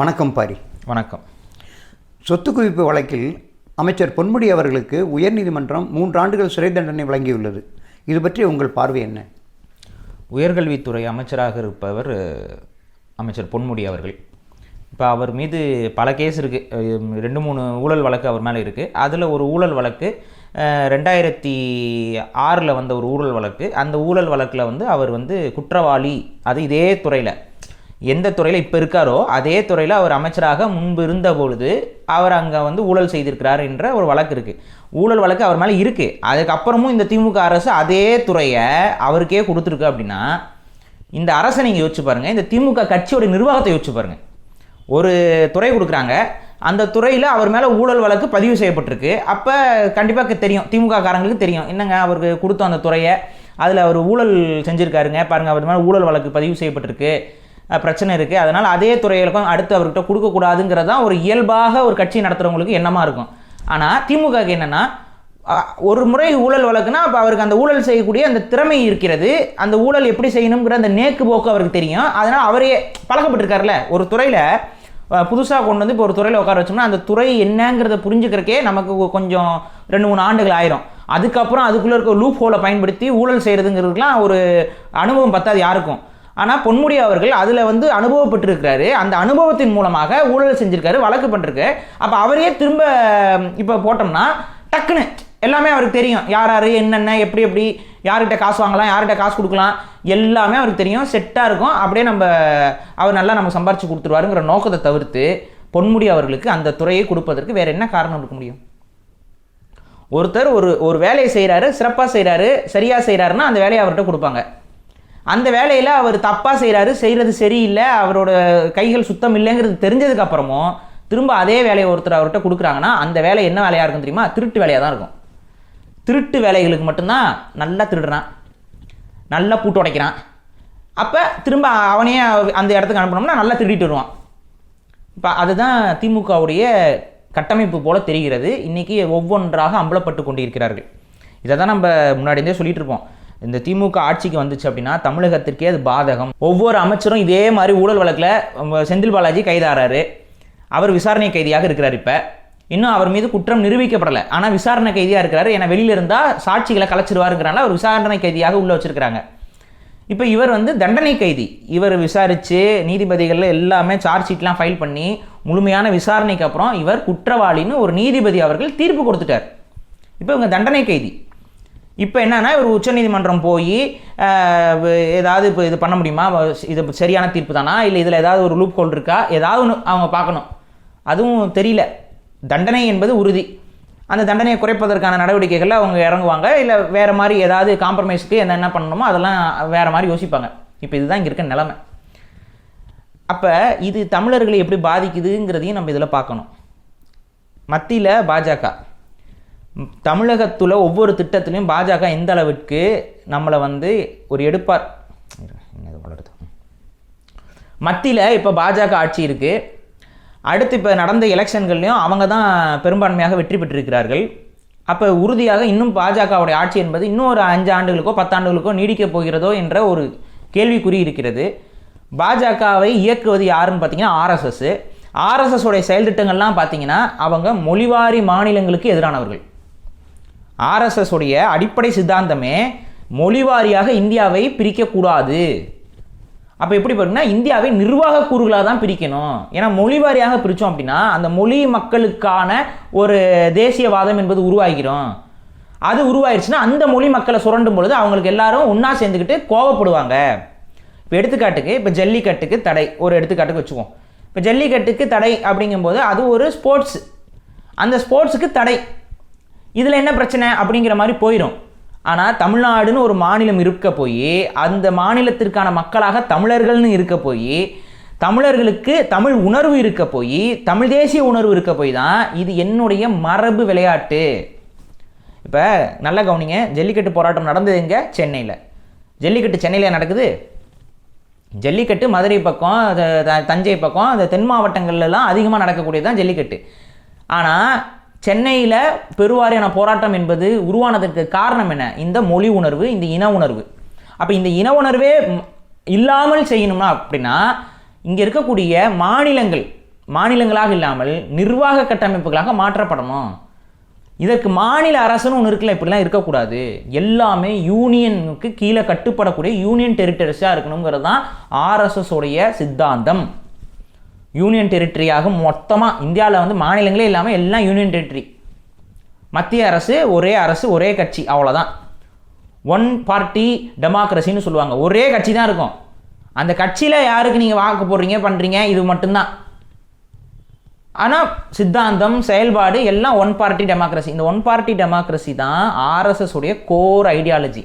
வணக்கம் பாரி. வணக்கம். சொத்து குவிப்பு வழக்கில் அமைச்சர் பொன்முடி அவர்களுக்கு உயர்நீதிமன்றம் மூன்றாண்டுகள் சிறை தண்டனை வழங்கியுள்ளது. இது பற்றி உங்கள் பார்வை என்ன? உயர்கல்வித்துறை அமைச்சராக இருப்பவர் அமைச்சர் பொன்முடி அவர்கள். இப்போ அவர் மீது பல கேஸ் இருக்குது ரெண்டு மூணு ஊழல் வழக்கு அவர் மேலே இருக்குது அதில் ஒரு ஊழல் வழக்கு ரெண்டாயிரத்தி ஆறில் வந்த ஒரு ஊழல் வழக்கு. அந்த ஊழல் வழக்கில் வந்து அவர் வந்து குற்றவாளி. அது இதே துறையில். எந்த துறையில் இப்போ இருக்காரோ அதே துறையில் அவர் அமைச்சராக முன்பு இருந்த பொழுது அவர் அங்கே வந்து ஊழல் செய்திருக்கிறார் என்ற ஒரு வழக்கு இருக்குது ஊழல் வழக்கு அவர் மேலே இருக்குது அதுக்கப்புறமும் இந்த திமுக அரசு அதே துறையை அவருக்கே கொடுத்துருக்கு அப்படின்னா இந்த அரசை நீங்கள் யோசிச்சு பாருங்கள் இந்த திமுக கட்சியோட நிர்வாகத்தை யோசிச்சு பாருங்கள் ஒரு துறை கொடுக்குறாங்க. அந்த துறையில் அவர் மேலே ஊழல் வழக்கு பதிவு செய்யப்பட்டிருக்கு. அப்போ கண்டிப்பாக தெரியும். திமுக காரங்களுக்கு தெரியும். என்னங்க அவருக்கு கொடுத்தோம் அந்த துறையை? அதில் அவர் ஊழல் செஞ்சுருக்காருங்க. பாருங்கள் அவர் மேலே ஊழல் வழக்கு பதிவு செய்யப்பட்டிருக்கு. பிரச்சனை இருக்குது அதனால் அதே துறைகளுக்கும் அடுத்து அவர்கிட்ட கொடுக்கக்கூடாதுங்கிறது தான் ஒரு இயல்பாக ஒரு கட்சி நடத்துகிறவங்களுக்கு எண்ணமாக இருக்கும். ஆனால் திமுகக்கு என்னென்னா ஒரு முறை ஊழல் வழக்குனா அப்போ அவருக்கு அந்த ஊழல் செய்யக்கூடிய அந்த திறமை இருக்கிறது. அந்த ஊழல் எப்படி செய்யணுங்கிற அந்த நேக்கு போக்கு அவருக்கு தெரியும். அதனால் அவரே பழக்கப்பட்டிருக்காருல்ல ஒரு துறையில் புதுசாக கொண்டு வந்து இப்போ ஒரு துறையில் உட்கார வச்சோம்னா அந்த துறை என்னங்கிறத புரிஞ்சுக்கிறக்கே நமக்கு கொஞ்சம் ரெண்டு மூணு ஆண்டுகள் ஆயிரும். அதுக்கப்புறம் அதுக்குள்ளே இருக்க லூப் ஹோலை பயன்படுத்தி ஊழல் செய்கிறதுங்கிறதுக்குலாம் ஒரு அனுபவம் பத்தாது யாருக்கும். ஆனால் பொன்முடி அவர்கள் அதில் வந்து அனுபவப்பட்டிருக்கிறாரு. அந்த அனுபவத்தின் மூலமாக ஊழல் செஞ்சுருக்காரு வழக்கு பண்ணிருக்கு அப்போ அவரையே திரும்ப இப்போ போட்டோம்னா டக்குன்னு எல்லாமே அவருக்கு தெரியும். யார் யார் என்னென்ன எப்படி எப்படி யார்கிட்ட காசு வாங்கலாம் யார்கிட்ட காசு கொடுக்கலாம் எல்லாமே அவருக்கு தெரியும். செட்டாக இருக்கும். அப்படியே நம்ம அவர் நல்லா நம்ம சம்பாரிச்சு கொடுத்துருவாருங்கிற நோக்கத்தை தவிர்த்து பொன்முடி அவர்களுக்கு அந்த துறையை கொடுப்பதற்கு வேறு என்ன காரணம் இருக்க முடியும்? ஒருத்தர் ஒரு ஒரு வேலையை செய்கிறாரு சிறப்பாக செய்கிறாரு சரியாக செய்கிறாருன்னா அந்த வேலையை அவர்கிட்ட கொடுப்பாங்க. அந்த வேலையில் அவர் தப்பாக செய்கிறாரு செய்கிறது சரியில்லை அவரோட கைகள் சுத்தம் இல்லைங்கிறது தெரிஞ்சதுக்கப்புறமும் திரும்ப அதே வேலையை ஒருத்தர் அவர்கிட்ட கொடுக்குறாங்கன்னா அந்த வேலை என்ன வேலையாக இருக்கும் தெரியுமா? திருட்டு வேலையாக தான் இருக்கும். திருட்டு வேலைகளுக்கு மட்டும்தான் நல்லா திருடுறான். நல்லா பூட்டு உடைக்கிறான். அப்போ திரும்ப அவனையே அந்த இடத்துக்கு அனுப்பினோம்னா நல்லா திருடிட்டு வருவான். இப்போ அதுதான் திமுகவுடைய கட்டமைப்பு போல தெரிகிறது. இன்னைக்கு ஒவ்வொன்றாக அம்பலப்பட்டு கொண்டிருக்கிறார்கள். இதை தான் நம்ம முன்னாடியே சொல்லிகிட்டு இருப்போம். இந்த திமுக ஆட்சிக்கு வந்துச்சு அப்படின்னா தமிழகத்திற்கே அது பாதகம். ஒவ்வொரு அமைச்சரும் இதே மாதிரி ஊழல் வழக்கில் செந்தில் பாலாஜி கைதாகிறாரு அவர் விசாரணை கைதியாக இருக்கிறார் இப்போ. இன்னும் அவர் மீது குற்றம் நிரூபிக்கப்படலை. ஆனால் விசாரணை கைதியாக இருக்கிறாரு. ஏன்னா வெளியில் இருந்தால் சாட்சிகளை கலைச்சிருவாருங்கிறனால அவர் விசாரணை கைதியாக உள்ள வச்சிருக்கிறாங்க. இப்போ இவர் வந்து தண்டனை கைதி. இவர் விசாரித்து நீதிபதிகள் எல்லாமே சார்ஜ் ஷீட்லாம் ஃபைல் பண்ணி முழுமையான விசாரணைக்கு அப்புறம் இவர் குற்றவாளின்னு ஒரு நீதிபதி அவர்கள் தீர்ப்பு கொடுத்துட்டார். இப்போ இவங்க தண்டனை கைதி. இப்போ என்னன்னா இவர் உச்சநீதிமன்றம் போய் ஏதாவது இப்போ இது பண்ண முடியுமா? இது சரியான தீர்ப்பு தானா? இல்லை இதில் ஏதாவது ஒரு லூப் ஹோல் இருக்கா? ஏதாவது ஒன்று அவங்க பார்க்கணும். அதுவும் தெரியல. தண்டனை என்பது உறுதி. அந்த தண்டனையை குறைப்பதற்கான நடவடிக்கைகளில் அவங்க இறங்குவாங்க. இல்லை வேறு மாதிரி ஏதாவது காம்ப்ரமைஸ்க்கு என்ன என்ன பண்ணணுமோ அதெல்லாம் வேறு மாதிரி யோசிப்பாங்க. இப்போ இதுதான் இங்கே இருக்க நிலமை. அப்போ இது தமிழர்களை எப்படி பாதிக்குதுங்கிறதையும் நம்ம இதில் பார்க்கணும். மத்தியில் பாஜக. தமிழகத்தில் ஒவ்வொரு திட்டத்திலையும் பாஜக எந்த அளவிற்கு நம்மளை வந்து ஒரு எடுப்பார்? என்ன வளருது மத்தியில் இப்போ பாஜக ஆட்சி இருக்குது அடுத்து இப்போ நடந்த எலெக்ஷன்கள்லையும் அவங்க தான் பெரும்பான்மையாக வெற்றி பெற்றிருக்கிறார்கள். அப்போ உறுதியாக இன்னும் பாஜகவுடைய ஆட்சி என்பது இன்னும் ஒரு அஞ்சு ஆண்டுகளுக்கோ பத்தாண்டுகளுக்கோ நீடிக்கப் போகிறதோ என்ற ஒரு கேள்விக்குறி இருக்கிறது. பாஜகவை இயக்குவது யாருன்னு பார்த்தீங்கன்னா ஆர்எஸ்எஸ் ஆர்எஸ்எஸ் உடைய செயல்திட்டங்கள்லாம் பார்த்தீங்கன்னா அவங்க மொழிவாரி மாநிலங்களுக்கு எதிரானவர்கள். ஆர்எஸ்எஸ் உடைய அடிப்படை சித்தாந்தமே மொழிவாரியாக இந்தியாவை பிரிக்கக்கூடாது. அப்போ எப்படி பார்த்தீங்கன்னா இந்தியாவை நிர்வாக கூறுகளாக தான் பிரிக்கணும். ஏன்னா மொழிவாரியாக பிரித்தோம் அப்படின்னா அந்த மொழி மக்களுக்கான ஒரு தேசியவாதம் என்பது உருவாகிறோம் அது உருவாயிருச்சுன்னா அந்த மொழி மக்களை சுரண்டும் பொழுது அவங்களுக்கு எல்லாரும் ஒன்றா சேர்ந்துக்கிட்டு கோவப்படுவாங்க. இப்போ எடுத்துக்காட்டுக்கு இப்போ ஜல்லிக்கட்டுக்கு தடை ஒரு எடுத்துக்காட்டுக்கு வச்சுக்குவோம். இப்போ ஜல்லிக்கட்டுக்கு தடை அப்படிங்கும்போது அது ஒரு ஸ்போர்ட்ஸ். அந்த ஸ்போர்ட்ஸுக்கு தடை. இதில் என்ன பிரச்சனை அப்படிங்கிற மாதிரி போயிடும் ஆனால் தமிழ்நாடுன்னு ஒரு மாநிலம் இருக்க போய் அந்த மாநிலத்திற்கான மக்களாக தமிழர்கள்னு இருக்க போய் தமிழர்களுக்கு தமிழ் உணர்வு இருக்க போய் தமிழ் தேசிய உணர்வு இருக்க போய் தான் இது என்னுடைய மரபு விளையாட்டு. இப்போ நல்லா கவனிங்க ஜல்லிக்கட்டு போராட்டம் நடந்தது இங்கே சென்னையில். ஜல்லிக்கட்டு சென்னையில் நடக்குது. ஜல்லிக்கட்டு மதுரை பக்கம் த- தஞ்சை பக்கம் அந்த தென் மாவட்டங்கள்லாம் அதிகமாக நடக்கக்கூடியது தான் ஜல்லிக்கட்டு. ஆனால் சென்னையில் பெருவாரியான போராட்டம் என்பது உருவானதற்கு காரணம் என்ன? இந்த மொழி உணர்வு இந்த இன உணர்வு. அப்போ இந்த இன உணர்வே இல்லாமல் செய்யணும்னா அப்படின்னா இங்கே இருக்கக்கூடிய மாநிலங்கள் மாநிலங்களாக இல்லாமல் நிர்வாக கட்டமைப்புகளாக மாற்றப்படணும். இதற்கு மாநில அரசுன்னு ஒன்று இருக்குல்ல இப்படிலாம் இருக்கக்கூடாது. எல்லாமே யூனியனுக்கு கீழே கட்டுப்படக்கூடிய யூனியன் டெரிட்டரிஸாக இருக்கணுங்கிறது தான் ஆர்எஸ்எஸ் உடைய சித்தாந்தம். யூனியன் டெரிட்டரியாக மொத்தமாக இந்தியாவில் வந்து மாநிலங்களே இல்லாமல் எல்லாம் யூனியன் டெரிட்டரி மத்திய அரசு ஒரே அரசு ஒரே கட்சி. அவ்வளோதான் ஒன் பார்ட்டி டெமோக்ரஸின்னு சொல்லுவாங்க. ஒரே கட்சி தான் இருக்கும். அந்த கட்சியில் யாருக்கு நீங்கள் வாக்கு போடுறீங்க பண்ணுறீங்க இது மட்டும்தான். ஆனால் சித்தாந்தம் செயல்பாடு எல்லாம் ஒன் பார்ட்டி டெமோக்ரஸி இந்த ஒன் பார்ட்டி டெமோக்ரஸி தான் ஆர்எஸ்எஸ் உடைய கோர் ஐடியாலஜி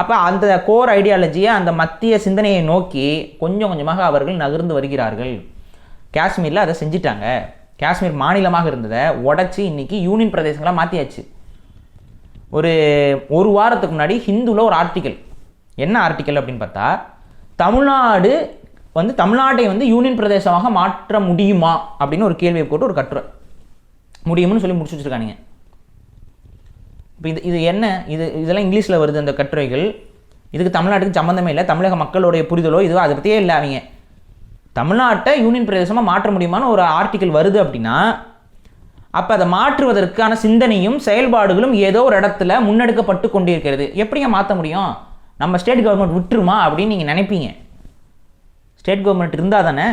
அப்போ அந்த கோர் ஐடியாலஜியை அந்த மத்திய சிந்தனையை நோக்கி கொஞ்சம் கொஞ்சமாக அவர்கள் நகர்ந்து வருகிறார்கள். காஷ்மீரில் அதை செஞ்சிட்டாங்க. காஷ்மீர் மாநிலமாக இருந்ததை உடச்சி இன்னைக்கு யூனியன் பிரதேசங்களாக மாற்றியாச்சு ஒரு ஒரு வாரத்துக்கு முன்னாடி ஹிந்துவில் ஒரு ஆர்டிக்கல் என்ன ஆர்டிக்கல் அப்படின்னு பார்த்தா தமிழ்நாடு வந்து தமிழ்நாட்டை வந்து யூனியன் பிரதேசமாக மாற்ற முடியுமா அப்படின்னு ஒரு கேள்வியை போட்டு ஒரு கட்டுரை. முடியும்னு சொல்லி முடிச்சு வச்சுருக்கானுங்க. இப்போ இது இது என்ன? இது இதெல்லாம் இங்கிலீஷில் வருது அந்த கட்டுரைகள். இதுக்கு தமிழ்நாட்டுக்கு சம்மந்தமே இல்லை. தமிழக மக்களுடைய புரிதலோ இதுவோ அதை பற்றியே இல்லை அவங்க. தமிழ்நாட்டை யூனியன் பிரதேசமாக மாற்ற முடியுமான்னு ஒரு ஆர்டிக்கல் வருது அப்படின்னா அப்போ அதை மாற்றுவதற்கான சிந்தனையும் செயல்பாடுகளும் ஏதோ ஒரு இடத்துல முன்னெடுக்கப்பட்டு கொண்டிருக்கிறது. எப்படிங்க மாற்ற முடியும்? நம்ம ஸ்டேட் கவர்மெண்ட் விட்டுருமா அப்படின்னு நீங்கள் நினைப்பீங்க. ஸ்டேட் கவர்மெண்ட் இருந்தால் தானே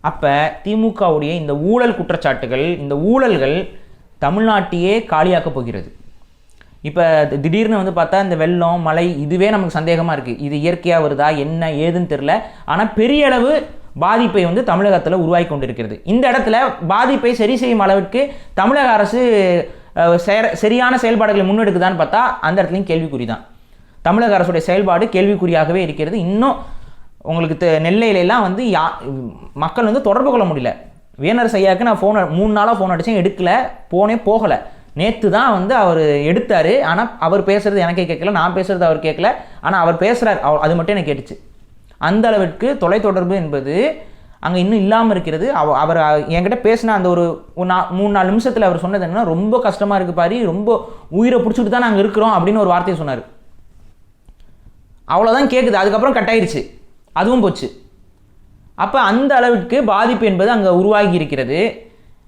அப்போ திமுகவுடைய இந்த ஊழல் குற்றச்சாட்டுகள் இந்த ஊழல்கள் தமிழ்நாட்டையே காலியாக்கப் போகிறது. இப்போ திடீர்னு வந்து பார்த்தா இந்த வெள்ளம் மழை இதுவே நமக்கு சந்தேகமாக இருக்குது இது இயற்கையாக வருதா? என்ன ஏதுன்னு தெரில ஆனால் பெரிய அளவு பாதிப்பை வந்து தமிழகத்தில் உருவாகி கொண்டிருக்கிறது. இந்த இடத்துல பாதிப்பை சரி செய்யும் அளவிற்கு தமிழக அரசு அஹ், சரியான செயல்பாடுகளை முன்னெடுக்குதான்னு பார்த்தா அந்த இடத்துலையும் கேள்விக்குறி தான். தமிழக அரசுடைய செயல்பாடு கேள்விக்குறியாகவே இருக்கிறது. இன்னும் உங்களுக்கு தெ- எல்லாம் வந்து யா மக்கள் வந்து தொடர்பு கொள்ள முடியல. வேணர் ஐயாவுக்கு நான் ஃபோன் மூணு நாளாக ஃபோன் அடித்தேன் எடுக்கல போனே போகலை. நேற்று தான் வந்து அவர் எடுத்தார். ஆனால் அவர் பேசுகிறது எனக்கே கேட்கல நான் பேசுகிறது அவர் கேட்கல. ஆனால் அவர் பேசுகிறார் அவர் அது மட்டும் எனக்கு கேட்டுச்சு. அந்த அளவிற்கு தொலைத்தொடர்பு என்பது அங்கே இன்னும் இல்லாமல் இருக்கிறது. அவ அவர் என்கிட்ட பேசின அந்த ஒரு ஒரு மூணு நாலு நிமிஷத்தில் அவர் சொன்னது என்னன்னா ரொம்ப கஷ்டமாக இருக்குது பாரி ரொம்ப உயிரை பிடிச்சிட்டு தான் நாங்கள் இருக்கிறோம் அப்படின்னு ஒரு வார்த்தையை சொன்னார். அவ்வளோதான் கேட்குது அதுக்கப்புறம் கட் ஆயிடுச்சு அதுவும் போச்சு. அப்போ அந்த அளவிற்கு பாதிப்பு என்பது அங்கே உருவாகி இருக்கிறது.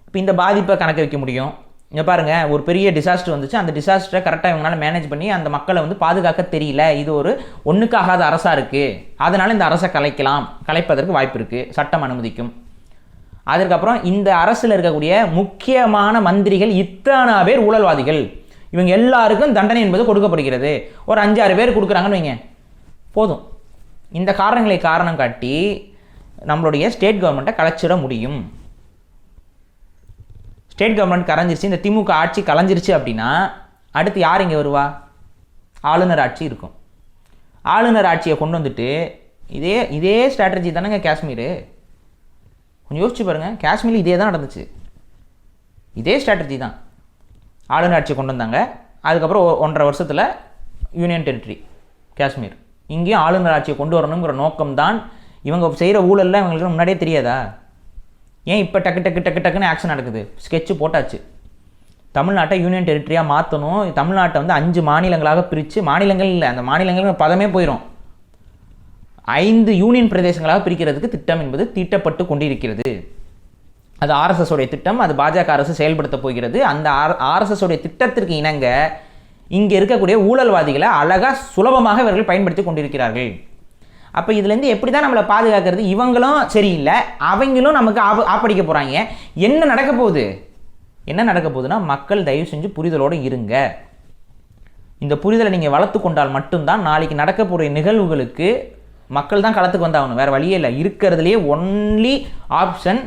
இப்போ இந்த பாதிப்பை கணக்கு வைக்க முடியும். இங்கே பாருங்கள் ஒரு பெரிய டிசாஸ்டர் வந்துச்சு. அந்த டிசாஸ்டரை கரெக்டாக இவங்களால மேனேஜ் பண்ணி அந்த மக்களை வந்து பாதுகாக்க தெரியல. இது ஒரு ஒன்றுக்காகாத அரசாக இருக்குது அதனால் இந்த அரசை கலைக்கலாம். கலைப்பதற்கு வாய்ப்பு இருக்குது சட்டம் அனுமதிக்கும். அதற்கப்புறம் இந்த அரசில் இருக்கக்கூடிய முக்கியமான மந்திரிகள் இத்தனை பேர் ஊழல்வாதிகள். இவங்க எல்லாருக்கும் தண்டனை என்பது கொடுக்கப்படுகிறது. ஒரு அஞ்சாறு பேர் கொடுக்குறாங்கன்னு வைங்க. போதும். இந்த காரணங்களை காரணம் காட்டி நம்மளுடைய ஸ்டேட் கவர்மெண்ட்டை கலைச்சிட முடியும். ஸ்டேட் கவர்மெண்ட் கரைஞ்சிருச்சு இந்த திமுக ஆட்சி கலைஞ்சிருச்சு அப்படின்னா அடுத்து யார் இங்கே வருவா? ஆளுநர் ஆட்சி இருக்கும். ஆளுநர் ஆட்சியை கொண்டு வந்துட்டு இதே இதே ஸ்ட்ராட்டஜி தானேங்க காஷ்மீர். கொஞ்சம் யோசிச்சு பாருங்கள் காஷ்மீரில் இதே தான் நடந்துச்சு. இதே ஸ்ட்ராட்டஜி தான். ஆளுநர் ஆட்சியை கொண்டு வந்தாங்க. அதுக்கப்புறம் ஒ- ஒன்றரை வருஷத்தில் யூனியன் டெரிட்டரி காஷ்மீர். இங்கேயும் ஆளுநர் ஆட்சியை கொண்டு வரணுங்கிற நோக்கம்தான் இவங்க செய்கிற ஊழல்லாம் இவங்களுக்கு முன்னாடியே தெரியாதா? ஏன் இப்போ டக்கு டக்கு டக்கு டக்குன்னு ஆக்ஷன் நடக்குது? ஸ்கெட்சு போட்டாச்சு. தமிழ்நாட்டை யூனியன் டெரிட்டரியாக மாற்றணும் தமிழ்நாட்டை வந்து அஞ்சு மாநிலங்களாக பிரித்து மாநிலங்கள் இல்லை அந்த மாநிலங்கள் பதமே போயிடும் ஐந்து யூனியன் பிரதேசங்களாக பிரிக்கிறதுக்கு திட்டம் என்பது தீட்டப்பட்டு கொண்டிருக்கிறது. அது ஆர்எஸ்எஸ் உடைய திட்டம் அது பாஜக அரசு செயல்படுத்த போகிறது. அந்த ஆர் ஆர்எஸ்எஸ் உடைய திட்டத்திற்கு இணங்க இங்கே இருக்கக்கூடிய ஊழல்வாதிகளை அழகாக சுலபமாக இவர்கள் பயன்படுத்தி கொண்டிருக்கிறார்கள். அப்போ இதுலேருந்து எப்படி தான் நம்மளை பாதுகாக்கிறது? இவங்களும் சரியில்லை. அவங்களும் நமக்கு ஆப ஆப்படிக்க போகிறாங்க என்ன நடக்க போகுது? என்ன நடக்க போகுதுன்னா மக்கள் தயவு செஞ்சு புரிதலோடு இருங்க. இந்த புரிதலை நீங்கள் வளர்த்து கொண்டால் மட்டும்தான் நாளைக்கு நடக்க போகிற நிகழ்வுகளுக்கு மக்கள் தான் களத்துக்கு வந்தாகணும். வேறு வழியே இல்லை. இருக்கிறதுலையே ஒன்லி ஆப்ஷன்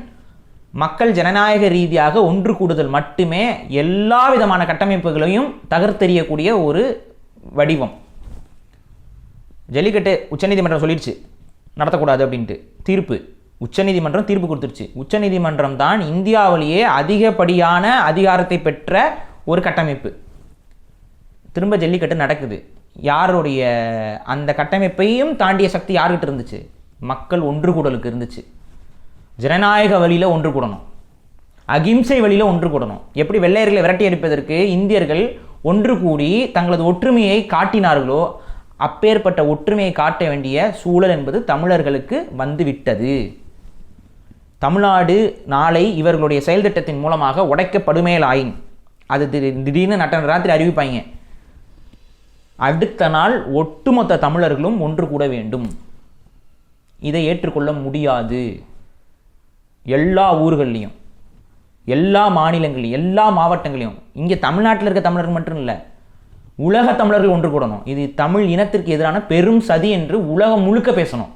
மக்கள் ஜனநாயக ரீதியாக ஒன்று கூடுதல் மட்டுமே எல்லா விதமான கட்டமைப்புகளையும் தகர்த்தெறியக்கூடிய ஒரு வடிவம். ஜல்லிக்கட்டு உச்சநீதிமன்றம் சொல்லிடுச்சு. நடத்தக்கூடாது அப்படின்ட்டு. தீர்ப்பு. உச்சநீதிமன்றம் தீர்ப்பு கொடுத்துருச்சு. உச்சநீதிமன்றம் தான் இந்தியாவிலேயே அதிகப்படியான அதிகாரத்தை பெற்ற ஒரு கட்டமைப்பு. திரும்ப ஜல்லிக்கட்டு நடக்குது. யாருடைய அந்த கட்டமைப்பையும் தாண்டிய சக்தி யார்கிட்ட இருந்துச்சு? மக்கள் ஒன்று கூடலுக்கு இருந்துச்சு. ஜனநாயக வழியில் ஒன்று கூடணும். அகிம்சை வழியில் ஒன்று கூடணும். எப்படி வெள்ளையர்களை விரட்டி அடிப்பதற்கு இந்தியர்கள் ஒன்று கூடி தங்களது ஒற்றுமையை காட்டினார்களோ அப்பேற்பட்ட ஒற்றுமையை காட்ட வேண்டிய சூழல் என்பது தமிழர்களுக்கு வந்துவிட்டது. தமிழ்நாடு நாளை இவர்களுடைய செயல் திட்டத்தின் மூலமாக உடைக்கப்படுமேலாயின். அது திடீர் திடீர்னு நட்ட ராத்திரி அறிவிப்பாங்க அடுத்த நாள் ஒட்டுமொத்த தமிழர்களும் ஒன்று கூட வேண்டும். இதை ஏற்றுக்கொள்ள முடியாது. எல்லா ஊர்கள்லேயும் எல்லா மாநிலங்களையும் எல்லா மாவட்டங்களையும் இங்கே தமிழ்நாட்டில் இருக்க தமிழர்கள் மட்டும் இல்லை உலக தமிழர்கள் ஒன்று கூடணும். இது தமிழ் இனத்திற்கு எதிரான பெரும் சதி என்று உலகம் முழுக்க பேசணும்.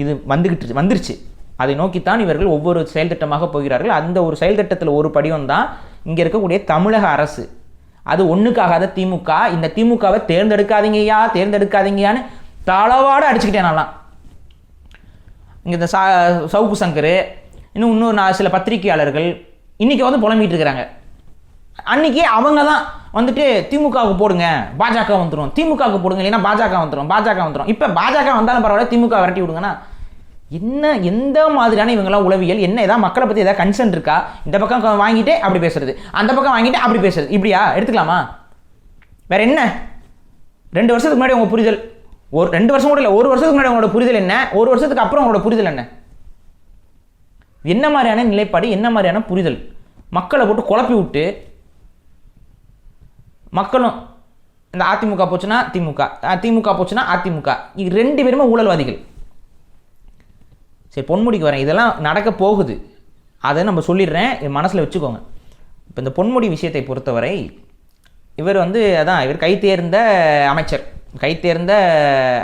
இது வந்துகிட்டு வந்துருச்சு. அதை நோக்கித்தான் இவர்கள் ஒவ்வொரு செயல் திட்டமாக போகிறார்கள். அந்த ஒரு செயல் திட்டத்தில் ஒரு படிவம் தான் இங்கே இருக்கக்கூடிய தமிழக அரசு. அது ஒன்றுக்காகாத திமுக. இந்த திமுகவை தேர்ந்தெடுக்காதீங்கய்யா தேர்ந்தெடுக்காதீங்கயான்னு தளவாட அடிச்சுக்கிட்டேன் நான்லாம். இங்கே இந்த சா சவுக்கு சங்கர் இன்னும் இன்னொரு நான் சில பத்திரிகையாளர்கள் இன்றைக்கி வந்து புலம்பிட்டு இருக்கிறாங்க. அன்றைக்கி அவங்க தான் வந்துட்டு திமுகவுக்கு போடுங்க. பாஜக வந்துடும் திமுகவுக்கு போடுங்க இல்லைன்னா பாஜக வந்துடும் பாஜக வந்துடும் இப்போ பாஜக வந்தாலும் பரவாயில்ல திமுக விரட்டி விடுங்கன்னா என்ன எந்த மாதிரியான இவங்கெல்லாம் உளவியல் என்ன ஏதாவது மக்களை பற்றி ஏதாவது கன்சர்ன் இருக்கா? இந்த பக்கம் வாங்கிட்டு அப்படி பேசுறது. அந்த பக்கம் வாங்கிட்டு அப்படி பேசுறது. இப்படியா? எடுத்துக்கலாமா? வேற என்ன? ரெண்டு வருஷத்துக்கு முன்னாடி உங்கள் புரிதல். ஒரு ரெண்டு வருஷம் கூட இல்லை. ஒரு வருஷத்துக்கு முன்னாடி உங்களோட புரிதல் என்ன? ஒரு வருஷத்துக்கு அப்புறம் உங்களோட புரிதல் என்ன? என்ன மாதிரியான நிலைப்பாடு என்ன மாதிரியான புரிதல்? மக்களை போட்டு குழப்பி விட்டு மக்களும் இந்த அதிமுக போச்சுன்னா திமுக திமுக போச்சுன்னா அதிமுக. இது ரெண்டு பேருமே ஊழல்வாதிகள். சரி பொன்முடிக்கு வரேன். இதெல்லாம் நடக்க போகுது. அதை நம்ம சொல்லிடுறேன். மனசில் வச்சுக்கோங்க. இப்போ இந்த பொன்முடி விஷயத்தை பொறுத்தவரை இவர் வந்து அதான் இவர் கைத்தேர்ந்த அமைச்சர். கைத்தேர்ந்த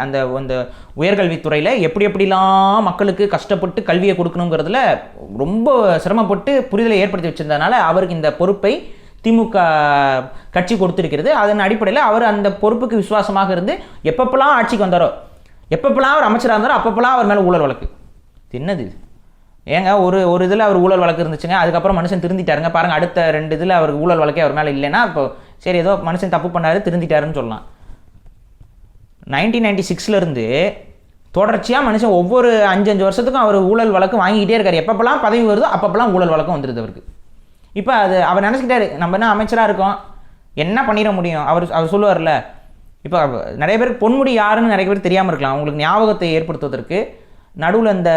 அந்த அந்த உயர்கல்வித்துறையில் எப்படி எப்படிலாம் மக்களுக்கு கஷ்டப்பட்டு கல்வியை கொடுக்கணுங்கிறதுல ரொம்ப சிரமப்பட்டு புரிதலை ஏற்படுத்தி வச்சிருந்ததுனால அவருக்கு இந்த பொறுப்பை திமுக கட்சி கொடுத்திருக்கிறது. அதன் அடிப்படையில் அவர் அந்த பொறுப்புக்கு விசுவாசமாக இருந்து எப்பப்பெல்லாம் ஆட்சிக்கு வந்தாரோ எப்பப்பெல்லாம் அவர் அமைச்சராக இருந்தாரோ அப்பப்பெல்லாம் அவர் மேலே ஊழல் வழக்கு. தின்னது என்னது இது? ஏங்க ஒரு ஒரு இதில் அவர் ஊழல் வழக்கு இருந்துச்சுங்க அதுக்கப்புறம் மனுஷன் திருந்திட்டாருங்க பாருங்கள் அடுத்த ரெண்டு இதில் அவருக்கு ஊழல் வழக்கே அவர் மேலே இல்லைன்னா இப்போ சரி ஏதோ மனுஷன் தப்பு பண்ணாரு திருந்திட்டாருன்னு சொல்லலாம். நைன்டீன் நைன்டி சிக்ஸ்லேருந்து தொடர்ச்சியாக மனுஷன் ஒவ்வொரு அஞ்சஞ்சு வருஷத்துக்கும் அவர் ஊழல் வழக்கு வாங்கிக்கிட்டே இருக்கார். எப்பப்பெல்லாம் பதவி வருதோ அப்பப்பெல்லாம் ஊழல் வழக்கம் வந்துடுது அவருக்கு. இப்போ அது அவர் நினச்சிக்கிட்டாரு நம்ம என்ன அமைச்சராக இருக்கோம்? என்ன பண்ணிட முடியும்? அவர் அவர் சொல்லுவார்ல இப்போ நிறைய பேருக்கு பொன்முடி யாருன்னு நிறைய பேர் தெரியாமல் இருக்கலாம். அவங்களுக்கு ஞாபகத்தை ஏற்படுத்துவதற்கு நடுவில் இந்த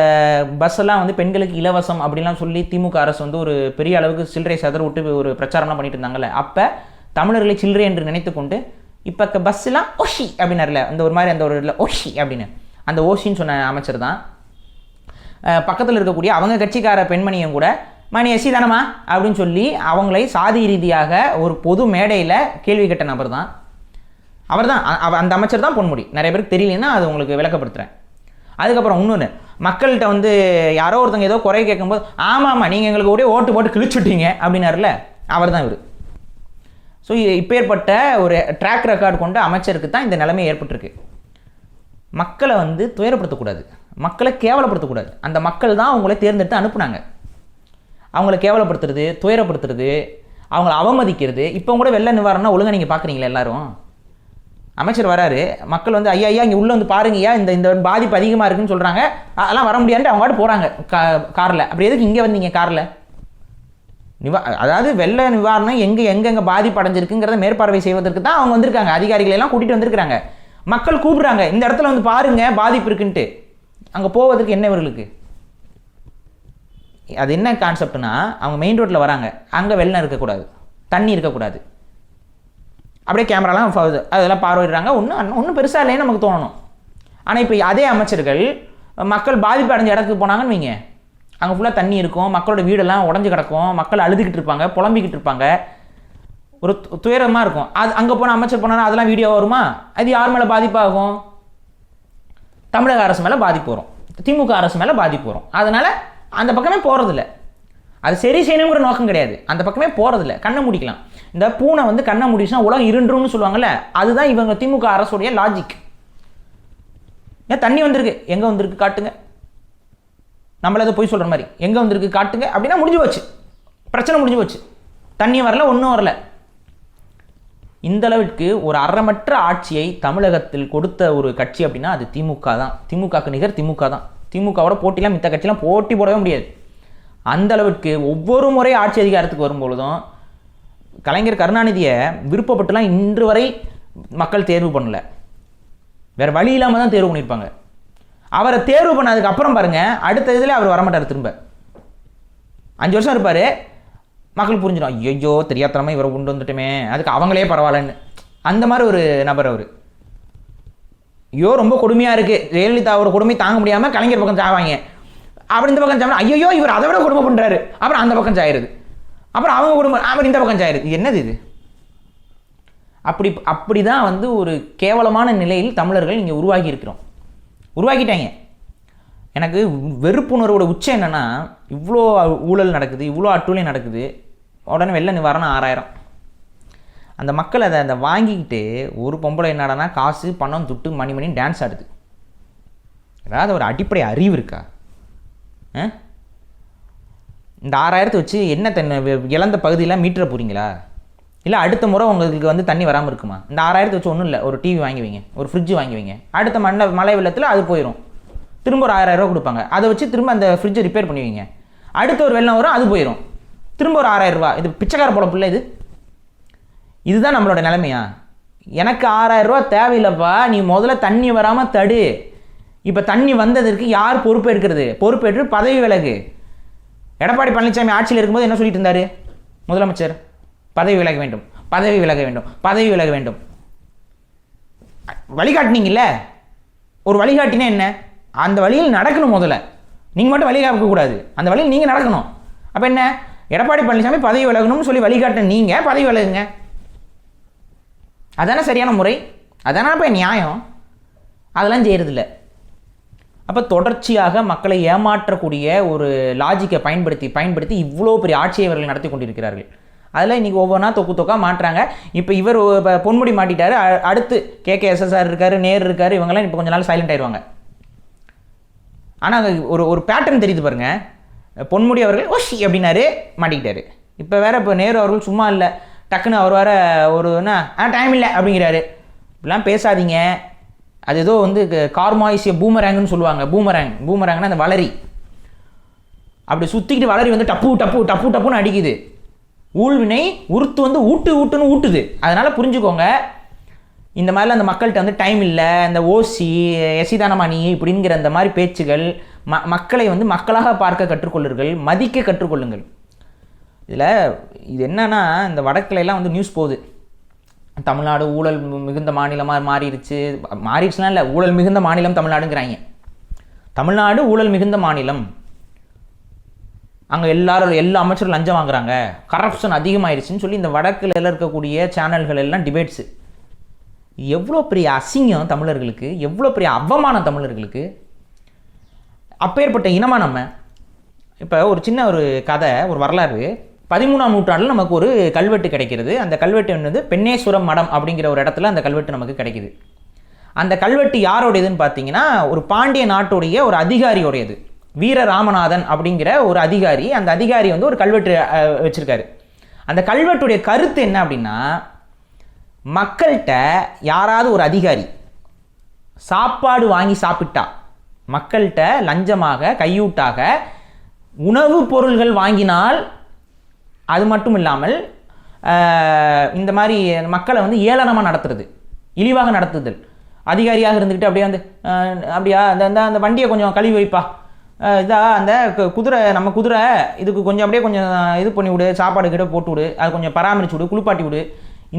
பஸ் எல்லாம் வந்து பெண்களுக்கு இலவசம் அப்படிலாம் சொல்லி திமுக அரசு வந்து ஒரு பெரிய அளவுக்கு சில்லறை சதற விட்டு ஒரு பிரச்சாரம்லாம் பண்ணிட்டு இருந்தாங்கல்ல. அப்போ தமிழர்களை சில்லறை என்று நினைத்து கொண்டு இப்போ பஸ்ஸெலாம் ஓஷி அப்படின்னாருல அந்த ஒரு மாதிரி அந்த ஒரு இதில் ஓஷி அப்படின்னு. அந்த ஓஷின்னு சொன்ன அமைச்சர் தான். பக்கத்தில் இருக்கக்கூடிய அவங்க கட்சிக்கார பெண்மணியும் கூட மணி எஸ்சி தானம்மா? அப்படின்னு சொல்லி அவங்களை சாதி ரீதியாக ஒரு பொது மேடையில் கேள்வி கேட்ட நபர் தான். அவர் தான் அந்த அமைச்சர் தான் பொன்முடி. நிறைய பேருக்கு தெரியலன்னா அது உங்களுக்கு விளக்கப்படுத்துகிறேன் அதுக்கப்புறம் இன்னொன்று மக்கள்கிட்ட வந்து யாரோ ஒருத்தங்க ஏதோ குறை கேட்கும்போது ஆமாம் ஆமாம் நீங்கள் எங்களுக்கு ஒரே ஓட்டு போட்டு கிழிச்சுட்டீங்க அப்படின்னாருல அவர் தான் இவர். ஸோ இப்பேற்பட்ட ஒரு ட்ராக் ரெக்கார்டு கொண்ட அமைச்சருக்கு தான் இந்த நிலைமை ஏற்பட்டிருக்கு. மக்களை வந்து துயரப்படுத்தக்கூடாது. மக்களை கேவலப்படுத்தக்கூடாது. அந்த மக்கள் தான் அவங்கள தேர்ந்தெடுத்து அனுப்புனாங்க. அவங்கள கேவலப்படுத்துறது துயரப்படுத்துறது அவங்கள அவமதிக்கிறது இப்போ கூட வெள்ள நிவாரணம் ஒழுங்காக நீங்கள் பார்க்குறீங்களா எல்லாரும்? அமைச்சர் வராரு மக்கள் வந்து ஐயா ஐயா இங்கே உள்ளே வந்து பாருங்கய்யா இந்த இந்த பாதிப்பு அதிகமாக இருக்குன்னு சொல்கிறாங்க அதெல்லாம் வர முடியாதுன்ட்டு அவங்க பாட்டு போகிறாங்க கா காரில். அப்படி எதுக்கு இங்கே வந்தீங்க காரில்? நிவா அதாவது வெள்ள நிவாரணம் எங்கே எங்கெங்கே பாதிப்பு அடைஞ்சிருக்குங்கிறத மேற்பார்வை செய்வதற்கு தான் அவங்க வந்திருக்காங்க. அதிகாரிகளை எல்லாம் கூட்டிகிட்டு வந்திருக்கிறாங்க. மக்கள் கூப்பிட்றாங்க இந்த இடத்துல வந்து பாருங்க பாதிப்பு இருக்குன்ட்டு. அங்கே போவதற்கு என்ன இவர்களுக்கு? அது என்ன கான்செப்ட்னா அவங்க மெயின் ரோட்டில் வராங்க. அங்கே வெள்ளம் இருக்கக்கூடாது. தண்ணி இருக்கக்கூடாது. அப்படியே கேமராலாம் அதெல்லாம் பார்வையிடுறாங்க. ஒன்றும் ஒன்றும் பெருசாக இல்லைன்னு நமக்கு தோணணும். ஆனால் இப்போ அதே அமைச்சர்கள் மக்கள் பாதிப்பு அடைஞ்ச இடத்துக்கு போனாங்கன்னு வைங்க. அங்கே ஃபுல்லாக தண்ணி இருக்கும். மக்களோட வீடெல்லாம் உடஞ்சி கிடக்கும். மக்கள் அழுதுகிட்டு இருப்பாங்க புலம்பிக்கிட்டு இருப்பாங்க. ஒரு து- இருக்கும். அது அங்கே போன அமைச்சர் போனா அதெல்லாம் வீடியோ வருமா? அது யார் மேலே பாதிப்பாகும்? தமிழக அரசு மேலே பாதிப்பு வரும். திமுக அரசு மேலே பாதிப்பு வரும். அதனால் அந்த பக்கமே போகிறதில்ல அது சரி செய்யணுங்கிற நோக்கம் கிடையாது. அந்த பக்கமே போகிறதில்ல கண்ணை முடிக்கலாம். இந்த பூனை வந்து கண்ணை முடிச்சுன்னா உலகம் இருண்டும்னு சொல்லுவாங்கல்ல அதுதான் இவங்க திமுக அரசுடைய லாஜிக் ஏன் தண்ணி வந்திருக்கு? எங்கே வந்திருக்கு? காட்டுங்க. நம்மள ஏதோ போய் சொல்கிற மாதிரி. எங்கே வந்திருக்கு? காட்டுங்க. அப்படின்னா முடிஞ்சு போச்சு. பிரச்சனை முடிஞ்சு போச்சு. தண்ணி வரல ஒன்றும் வரல. இந்த அளவிற்கு ஒரு அறமற்ற ஆட்சியை தமிழகத்தில் கொடுத்த ஒரு கட்சி அப்படின்னா அது திமுக தான். திமுகக்கு நிகர் திமுக தான். திமுகவோட போட்டிலாம் மித்த கட்சிலாம் போட்டி போடவே முடியாது. அந்த அளவிற்கு ஒவ்வொரு முறை ஆட்சி அதிகாரத்துக்கு வரும்பொழுதும் கலைஞர் கருணாநிதியை விருப்பப்பட்டுலாம் இன்று வரை மக்கள் தேர்வு பண்ணல. வேறு வழி இல்லாமல் தான் தேர்வு பண்ணியிருப்பாங்க. அவரை தேர்வு பண்ணதுக்கு அப்புறம் பாருங்க அடுத்த இதில் அவர் வரமாட்டார் திரும்ப. அஞ்சு வருஷம் இருப்பார். மக்கள் புரிஞ்சிடும் ஐயோ தெரியாத்தனமாக இவரை கொண்டு வந்துட்டோமே அதுக்கு அவங்களே பரவாயில்லன்னு. அந்த மாதிரி ஒரு நபர் அவர். ஐயோ ரொம்ப கொடுமையாக இருக்குது ஜெயலலிதாவோட கொடுமை தாங்க முடியாமல் கலைஞர் பக்கம் சாவாங்க. அப்புறம் இந்த பக்கம் சாப்பிட்டா ஐயோ இவர் அதை விட கொடுமை பண்ணுறாரு அப்புறம் அந்த பக்கம் சாயிருது அப்புறம் அவங்க குடும்பம் அப்புறம் இந்த பக்கம் சாயிருது என்னது இது? அப்படி அப்படி தான் வந்து ஒரு கேவலமான நிலையில் தமிழர்கள் இங்கே உருவாகி இருக்கிறோம். உருவாக்கிட்டாங்க. எனக்கு வெறுப்புணர்வோட உச்சம் என்னென்னா இவ்வளோ ஊழல் நடக்குது இவ்வளோ அட்டூழியம் நடக்குது. உடனே வெள்ள நிவாரணம் ஆறாயிரம். அந்த மக்கள் அதை அதை வாங்கிக்கிட்டு ஒரு பொம்பளை என்னடானா காசு பணம் துட்டு மணி மணி டான்ஸ் ஆடுது. ஏதாவது ஒரு அடிப்படை அறிவு இருக்கா? ஆ? இந்த ஆறாயிரத்தை வச்சு என்ன தன்னை இழந்த பகுதியெல்லாம் மீட்டர போகிறீங்களா இல்லை அடுத்த முறை உங்களுக்கு வந்து தண்ணி வராமல் இருக்குமா? இந்த ஆறாயிரத்தை வச்சு ஒன்றும் இல்லை. ஒரு டிவி வாங்கி வைங்க. ஒரு ஃப்ரிட்ஜ் வாங்கி வைங்க. அடுத்த மண்ணை மழை வெள்ளத்தில் அது போயிடும் திரும்ப ஒரு ஆறாயிரரூவா ரூபா கொடுப்பாங்க. அதை வச்சு திரும்ப அந்த ஃப்ரிட்ஜை ரிப்பேர் பண்ணி வைங்க. அடுத்த ஒரு வெள்ளம் வரும் அது போயிடும் திரும்ப ஒரு ஆறாயிரம் ரூபா இது பிச்சைக்கார பொழப்பு இது? இதுதான் நம்மளோட நிலைமையா? எனக்கு ஆறாயிரம் ரூபா தேவையில்லைப்பா நீ முதல்ல தண்ணி வராமல் தடு. இப்போ தண்ணி வந்ததற்கு யார் பொறுப்பு எடுக்கிறது? பொறுப்பேற்று பதவி விலகு. எடப்பாடி பழனிசாமி ஆட்சியில் இருக்கும்போது என்ன சொல்லிட்டு இருந்தார்? முதலமைச்சர் பதவி விலக வேண்டும். பதவி விலக வேண்டும். பதவி விலக வேண்டும். வழிகாட்டினீங்கல்ல? ஒரு வழிகாட்டினா என்ன? அந்த வழியில் நடக்கணும் முதல்ல. நீங்கள் மட்டும் வழிகாக்க கூடாது. அந்த வழியில் நீங்கள் நடக்கணும். அப்போ என்ன? எடப்பாடி பழனிசாமி பதவி விலகணும்னு சொல்லி வழிகாட்டின நீங்கள் பதவி விலகுங்க. அதானே சரியான முறை? அதானே இப்போ நியாயம்? அதெல்லாம் செய்கிறதில்ல அப்போ தொடர்ச்சியாக மக்களை ஏமாற்றக்கூடிய ஒரு லாஜிக்கை பயன்படுத்தி பயன்படுத்தி இவ்வளோ பெரிய ஆட்சியை இவர்கள் நடத்தி கொண்டிருக்கிறார்கள். அதில் இன்றைக்கி ஒவ்வொன்றா தொக்கு தொக்கா மாட்டுறாங்க. இப்போ இவர் இப்போ பொன்முடி மாட்டிட்டார். அடுத்து கே இருக்கார் எஸ்எஸ்ஆர் இருக்காரு நேரு இவங்கெல்லாம் இப்போ கொஞ்ச நாள் சைலண்ட் ஆயிடுவாங்க ஆனால் ஒரு ஒரு பேட்டர்ன் தெரியுது பாருங்கள் பொன்முடி அவர்கள் ஓஷி! அப்படின்னாரு மாட்டிக்கிட்டாரு. இப்போ வேறு இப்போ நேரு அவர்கள் சும்மா இல்லை. டக்குன்னு அவர் வேற ஒரு என்ன ஆ டைம் இல்லை அப்படிங்கிறாரு. இப்படிலாம் பேசாதீங்க. அது ஏதோ வந்து கார்மாயிசிய பூமரேங்குன்னு சொல்லுவாங்க. பூமரேங் பூமரேங்னா அந்த வளரி. அப்படி சுற்றிக்கிட்டு வளரி வந்து டப்பு டப்பு டப்பு டப்புன்னு அடிக்குது. ஊழ்வினை உருத்து வந்து ஊட்டு ஊட்டுன்னு ஊட்டுது. அதனால் புரிஞ்சுக்கோங்க. இந்த மாதிரிலாம் அந்த மக்கள்கிட்ட வந்து டைம் இல்லை. இந்த ஓசி எசிதானமணி இப்படிங்கிற அந்த மாதிரி பேச்சுகள் ம மக்களை வந்து மக்களாக பார்க்க கற்றுக்கொள்ளுங்கள் மதிக்க கற்றுக்கொள்ளுங்கள். இதில் இது என்னென்னா இந்த வடக்கிலையெல்லாம் வந்து நியூஸ் போகுது. தமிழ்நாடு ஊழல் மிகுந்த மாநிலமாக மாறிடுச்சு மாறிடுச்சுலாம் இல்லை ஊழல் மிகுந்த மாநிலம் தமிழ்நாடுங்கிறாங்க. தமிழ்நாடு ஊழல் மிகுந்த மாநிலம். அங்கே எல்லாரும் எல்லா அமைச்சரும் லஞ்சம் வாங்குறாங்க. கரப்ஷன் அதிகமாயிருச்சுன்னு சொல்லி இந்த வடக்கில் இருக்கக்கூடிய சேனல்கள் எல்லாம் டிபேட்ஸு எவ்வளோ பெரிய அசிங்கம் தமிழர்களுக்கு எவ்வளோ பெரிய அவமானம் தமிழர்களுக்கு. அப்பேற்பட்ட இனமா நம்ம. இப்போ ஒரு சின்ன ஒரு கதை ஒரு வரலாறு. பதிமூணாம் நூற்றாண்டில் நமக்கு ஒரு கல்வெட்டு கிடைக்கிறது. அந்த கல்வெட்டு என்னது? பெண்ணேஸ்வரம் மடம் அப்படிங்கிற ஒரு இடத்துல அந்த கல்வெட்டு நமக்கு கிடைக்கிது. அந்த கல்வெட்டு யாரோடையதுன்னு பார்த்தீங்கன்னா ஒரு பாண்டிய நாட்டுடைய ஒரு அதிகாரியோடையது. வீர ராமநாதன் அப்படிங்கிற ஒரு அதிகாரி அந்த அதிகாரி வந்து ஒரு கல்வெட்டு வச்சுருக்காரு. அந்த கல்வெட்டுடைய கருத்து என்ன அப்படின்னா மக்கள்கிட்ட யாராவது ஒரு அதிகாரி சாப்பாடு வாங்கி சாப்பிட்டா மக்கள்கிட்ட லஞ்சமாக கையூட்டாக உணவுப் பொருள்கள் வாங்கினால் அது மட்டும் இல்லாமல் இந்த மாதிரி மக்களை வந்து ஏளனமாக நடத்துறது இழிவாக நடத்துதல். அதிகாரியாக இருந்துக்கிட்டு அப்படியே வந்து அப்படியா அந்த அந்த அந்த வண்டியை கொஞ்சம் கழுவி வைப்பா. இதாக இதா அந்த கு- குதிரை நம்ம குதிரை இதுக்கு கொஞ்சம் அப்படியே கொஞ்சம் இது பண்ணி விடு சாப்பாடு கிட்ட போட்டு விடு அது கொஞ்சம் பராமரிச்சு விடு குளிப்பாட்டி விடு.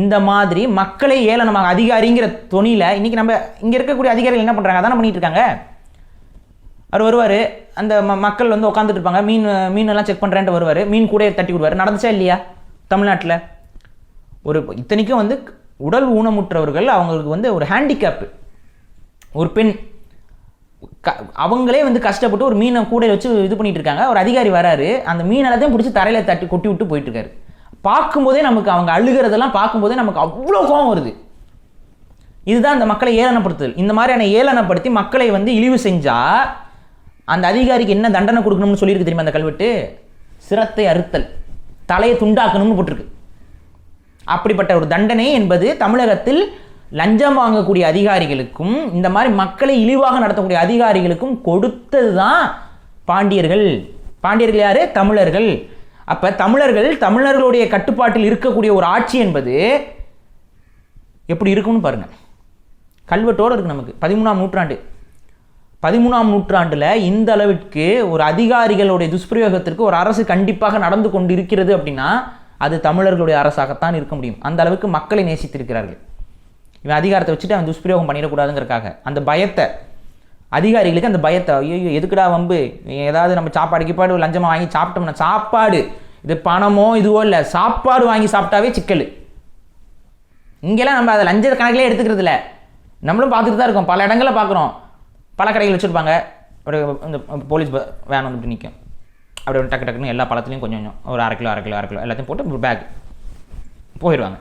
இந்த மாதிரி மக்களை ஏளனமாக அதிகாரிங்கிற தொனியில் இன்றைக்கி நம்ம இங்கே இருக்கக்கூடிய அதிகாரிகள் என்ன பண்ணுறாங்க அதானே பண்ணிகிட்டு இருக்காங்க? அவர் வருவார். அந்த ம மக்கள் வந்து உட்காந்துட்டு இருப்பாங்க. மீன் மீன் எல்லாம் செக் பண்ணுறேன்ட்டு வருவார். மீன் கூட தட்டி விடுவார். நடந்துச்சா இல்லையா? தமிழ்நாட்டில். ஒரு இத்தனைக்கும் வந்து உடல் ஊனமுற்றவர்கள் அவங்களுக்கு வந்து ஒரு ஹேண்டிகேப்பு ஒரு பெண். க அவங்களே வந்து கஷ்டப்பட்டு ஒரு மீனை கூடையில் வச்சு இது பண்ணிட்டு இருக்காங்க. ஒரு அதிகாரி வராரு. அந்த மீன் எல்லாத்தையும் பிடிச்சி தரையில் தட்டி கொட்டி விட்டு போயிட்டு இருக்காரு பார்க்கும்போதே நமக்கு அவங்க அழுகிறதெல்லாம் பார்க்கும்போதே நமக்கு அவ்வளோ கோவம் வருது. இதுதான் அந்த மக்களை ஏளனப்படுத்துதல். இந்த மாதிரியான ஏளனப்படுத்தி மக்களை வந்து இழிவு செஞ்சால் அந்த அதிகாரிக்கு என்ன தண்டனை கொடுக்கணும்னு சொல்லியிருக்கு தெரியுமா அந்த கல்வெட்டு? சிரத்தை அறுத்தல். தலையை துண்டாக்கணும்னு போட்டிருக்கு. அப்படிப்பட்ட ஒரு தண்டனை என்பது தமிழகத்தில் லஞ்சம் வாங்கக்கூடிய அதிகாரிகளுக்கும் இந்த மாதிரி மக்களை இழிவாக நடத்தக்கூடிய அதிகாரிகளுக்கும் கொடுத்தது தான் பாண்டியர்கள். பாண்டியர்கள் யாரு? தமிழர்கள். அப்போ தமிழர்கள் தமிழர்களுடைய கட்டுப்பாட்டில் இருக்கக்கூடிய ஒரு ஆட்சி என்பது எப்படி இருக்கும்னு பாருங்கள் கல்வெட்டோடு இருக்குது நமக்கு. பதிமூணாம் நூற்றாண்டு. பதிமூணாம் நூற்றாண்டில் இந்த அளவிற்கு ஒரு அதிகாரிகளுடைய துஷ்பிரயோகத்திற்கு ஒரு அரசு கண்டிப்பாக நடந்து கொண்டு இருக்கிறது அப்படின்னா அது தமிழர்களுடைய அரசாகத்தான் இருக்க முடியும். அந்த அளவுக்கு மக்களை நேசித்திருக்கிறார்கள். இவன் அதிகாரத்தை வச்சுட்டு அவன் துஷ்பிரயோகம் பண்ணிடக்கூடாதுங்கிறக்காக. அந்த பயத்தை அதிகாரிகளுக்கு அந்த பயத்தை ஐயோ எதுக்குடா வம்பு? ஏதாவது நம்ம சாப்பாடு கீப்பாடு லஞ்சமாக வாங்கி சாப்பிட்டோம்னா சாப்பாடு. இது பணமோ இதுவோ இல்லை. சாப்பாடு வாங்கி சாப்பிட்டாவே சிக்கல். இங்கெல்லாம் நம்ம அதை லஞ்ச கணக்கிலே எடுத்துக்கிறது இல்லை நம்மளும் பார்த்துட்டு தான் இருக்கோம். பல இடங்களில் பார்க்குறோம். பல கடைகள் வச்சுருப்பாங்க. ஒரு இந்த போலீஸ் வேன் வந்துட்டு நிற்கும் அப்படி ஒரு டக்கு டக்குன்னு எல்லா பழத்துலையும் கொஞ்சம் கொஞ்சம் ஒரு அரை கிலோ அரை கிலோ அரை கிலோ எல்லாத்தையும் போட்டு ஒரு பேக் போயிடுவாங்க.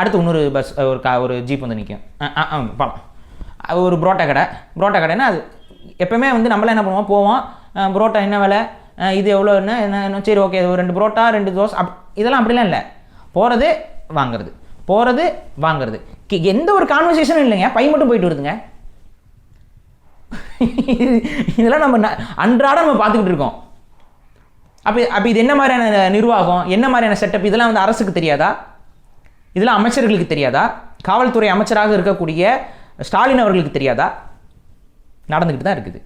அடுத்து இன்னொரு பஸ் ஒரு கா ஒரு ஜீப் வந்து நிற்கும் பழம் ஒரு புரோட்டா கடை. புரோட்டா கடைன்னா அது எப்பவுமே வந்து நம்மளாம் என்ன பண்ணுவோம்? போவோம். புரோட்டா என்ன விலை? இது எவ்வளோ என்ன என்ன சரி ஓகே ஒரு ரெண்டு புரோட்டா ரெண்டு தோசை அப் இதெல்லாம் அப்படிலாம் இல்லை. போகிறது வாங்குறது. போகிறது வாங்குறது. எந்த ஒரு கான்வர்சேஷனும் இல்லைங்க. பை மட்டும் போயிட்டு வருதுங்க. இதெல்லாம் நம்ம ந- அன்றாடம் நம்ம பார்த்துக்கிட்டு இருக்கோம். அப்போ அப்போ இது என்ன மாதிரியான நிர்வாகம்? என்ன மாதிரியான செட்டப் இதெல்லாம் வந்து அரசுக்கு தெரியாதா? இதெல்லாம் அமைச்சர்களுக்கு தெரியாதா? காவல்துறை அமைச்சராக இருக்கக்கூடிய ஸ்டாலின் அவர்களுக்கு தெரியாதா? நடந்துக்கிட்டு தான் இருக்குது.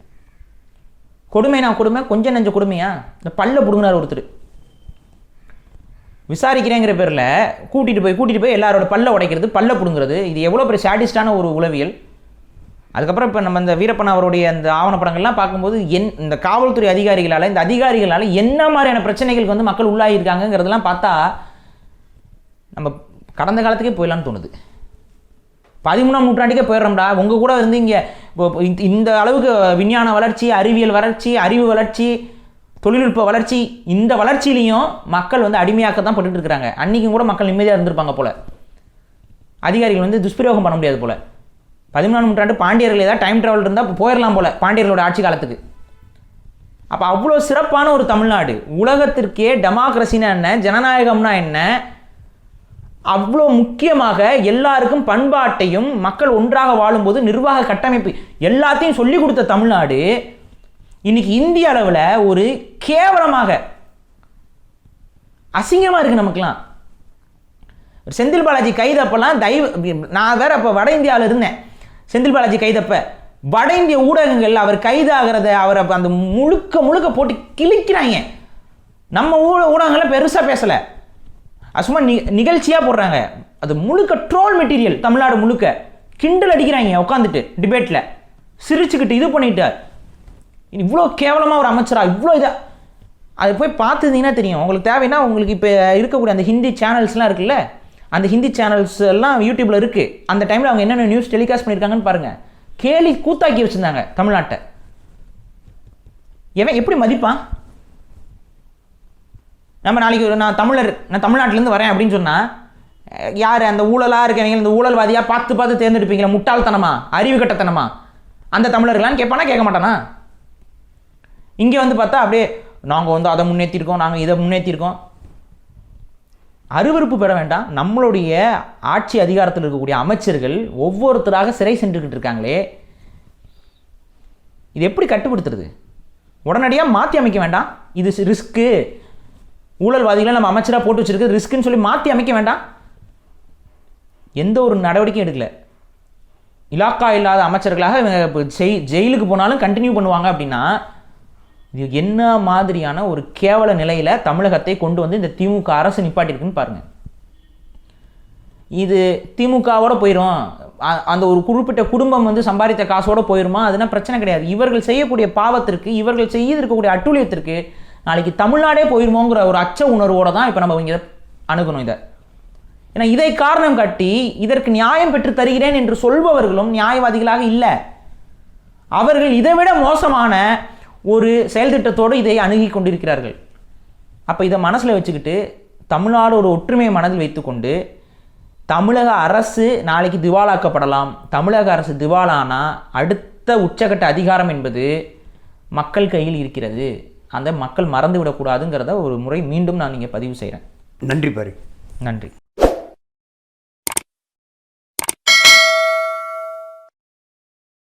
கொடுமை நான் கொடுமை கொஞ்சம் நெஞ்ச கொடுமையா? இந்த பல்ல பிடுங்கினார் ஒருத்தர். விசாரிக்கிறேங்கிற பேரில் கூட்டிகிட்டு போய் கூட்டிகிட்டு போய் எல்லாரோட பல்ல உடைக்கிறது பல்ல பிடுங்குறது இது எவ்வளோ பெரிய சாடிஸ்டான ஒரு உளவியல். அதுக்கப்புறம் இப்போ நம்ம இந்த வீரப்பன் அவருடைய அந்த ஆவணப்படங்கள்லாம் பார்க்கும்போது என் இந்த காவல்துறை அதிகாரிகளால் இந்த அதிகாரிகளால் என்ன மாதிரியான பிரச்சனைகளுக்கு வந்து மக்கள் உள்ளாகியிருக்காங்கிறதெல்லாம் பார்த்தா நம்ம கடந்த காலத்துக்கே போயிடலான்னு தோணுது. பதிமூணாம் நூற்றாண்டுக்கே போயிடுறோம்டா. உங்கள் கூட இருந்து இங்கே இந்த அளவுக்கு விஞ்ஞான வளர்ச்சி அறிவியல் வளர்ச்சி அறிவு வளர்ச்சி தொழில்நுட்ப வளர்ச்சி இந்த வளர்ச்சியிலையும் மக்கள் வந்து அடிமையாக்க தான் பட்டுட்டு இருக்கிறாங்க. அன்றைக்கும் கூட மக்கள் நிம்மதியாக இருந்திருப்பாங்க போல. அதிகாரிகள் வந்து துஷ்பிரயோகம் பண்ண முடியாது போல. பதிமூணாம் நூற்றாண்டு பாண்டியர்கள் ஏதாவது டைம் ட்ராவல் இருந்தால் போயிடலாம் போல பாண்டியர்களோட ஆட்சி காலத்துக்கு. அப்போ அவ்வளோ சிறப்பான ஒரு தமிழ்நாடு. உலகத்திற்கே டெமோக்ரஸினா என்ன? ஜனநாயகம்னா என்ன? அவ்வளோ முக்கியமாக எல்லாருக்கும் பண்பாட்டையும் மக்கள் ஒன்றாக வாழும்போது நிர்வாக கட்டமைப்பு எல்லாத்தையும் சொல்லி கொடுத்த தமிழ்நாடு இன்னைக்கு இந்திய அளவில் ஒரு கேவலமாக அசிங்கமாக இருக்குது நமக்குலாம் செந்தில் பாலாஜி கைது அப்போல்லாம் தயவு நான் வேற அப்போ வட இந்தியாவில் இருந்தேன். செந்தில் பாலாஜி கைதப்ப. வட இந்திய ஊடகங்கள் அவர் கைதாகிறத அவரை அந்த முழுக்க முழுக்க போட்டு கிழிக்கிறாங்க. நம்ம ஊட ஊடகங்கள்லாம் பெருசாக பேசலை. சும்மா நி நிகழ்ச்சியாக போடுறாங்க. அது முழுக்க ட்ரோல் மெட்டீரியல் தமிழ்நாடு முழுக்க. கிண்டல் அடிக்கிறாங்க உட்காந்துட்டு டிபேட்டில் சிரிச்சுக்கிட்டு இது பண்ணிட்டார். இவ்வளோ கேவலமாக ஒரு அமைச்சரா? இவ்வளோ இதாக அது போய் பார்த்துருந்தீங்கன்னா தெரியும். உங்களுக்கு தேவைன்னா உங்களுக்கு இப்போ இருக்கக்கூடிய அந்த ஹிந்தி சேனல்ஸ்லாம் இருக்குல்ல? அந்த ஹிந்தி சேனல்ஸ் எல்லாம் யூடியூப்பில் இருக்குது அந்த டைமில் அவங்க என்னென்ன நியூஸ் டெலிகாஸ்ட் பண்ணியிருக்காங்கன்னு பாருங்கள் கேலி கூத்தாக்கி வச்சுருந்தாங்க தமிழ்நாட்டை. எவன் எப்படி மதிப்பான்? நம்ம நாளைக்கு ஒரு நான் தமிழர் நான் தமிழ்நாட்டிலேருந்து வரேன் அப்படின்னு சொன்னால் யார் அந்த ஊழலாக இருக்கவங்க இந்த ஊழல்வாதியாக பார்த்து பார்த்து தேர்ந்தெடுப்பீங்களா முட்டாள்தனமா அறிவு கட்டத்தனமா? அந்த தமிழர்களான்னு கேட்பானா கேட்க மாட்டானா? இங்கே வந்து பார்த்தா அப்படியே நாங்கள் வந்து அதை முன்னேற்றிருக்கோம் நாங்கள் இதை முன்னேற்றிருக்கோம் அருவருப்பு பெற வேண்டாம். நம்மளுடைய ஆட்சி அதிகாரத்தில் இருக்கக்கூடிய அமைச்சர்கள் ஒவ்வொருத்தராக சிறை சென்றுக்கிட்டு இருக்காங்களே இது எப்படி கட்டுப்படுத்துறது? உடனடியாக மாற்றி அமைக்க வேண்டாம். இது ரிஸ்க்கு. ஊழல்வாதிகளை நம்ம அமைச்சராக போட்டு வச்சிருக்கு ரிஸ்க்குன்னு சொல்லி மாற்றி அமைக்க வேண்டாம். எந்த ஒரு நடவடிக்கையும் எடுக்கல. இலாக்கா இல்லாத அமைச்சர்களாக இவங்க இப்போ ஜெய் ஜெயிலுக்கு போனாலும் கண்டினியூ பண்ணுவாங்க அப்படின்னா இது என்ன மாதிரியான ஒரு கேவல நிலையில் தமிழகத்தை கொண்டு வந்து இந்த திமுக அரசு நிப்பாட்டியிருக்குன்னு பாருங்கள் இது திமுகவோட போயிடும் அந்த ஒரு குறிப்பிட்ட குடும்பம் வந்து சம்பாதித்த காசோட போயிருமா? அதுனா பிரச்சனை கிடையாது. இவர்கள் செய்யக்கூடிய பாவத்திற்கு இவர்கள் செய்து இருக்கக்கூடிய அட்டூழியத்திற்கு நாளைக்கு தமிழ்நாடே போயிருமோங்கிற ஒரு அச்ச உணர்வோடு தான் இப்போ நம்ம இங்கே அணுகணும் இதை. ஏன்னா இதை காரணம் காட்டி இதற்கு நியாயம் பெற்று தருகிறேன் என்று சொல்பவர்களும் நியாயவாதிகளாக இல்லை. அவர்கள் இதை விட மோசமான ஒரு செயல் திட்டத்தோடு இதை அணுகி கொண்டிருக்கிறார்கள். அப்போ இதை மனசில் வச்சுக்கிட்டு தமிழ்நாடு ஒரு ஒற்றுமையை மனதில் வைத்துக்கொண்டு தமிழக அரசு நாளைக்கு திவாலாக்கப்படலாம். தமிழக அரசு திவாலானா அடுத்த உச்சகட்ட அதிகாரம் என்பது மக்கள் கையில் இருக்கிறது. அந்த மக்கள் மறந்து விடக்கூடாதுங்கிறத ஒரு முறை மீண்டும் நான் இங்கே பதிவு செய்கிறேன். நன்றி பாரு. நன்றி.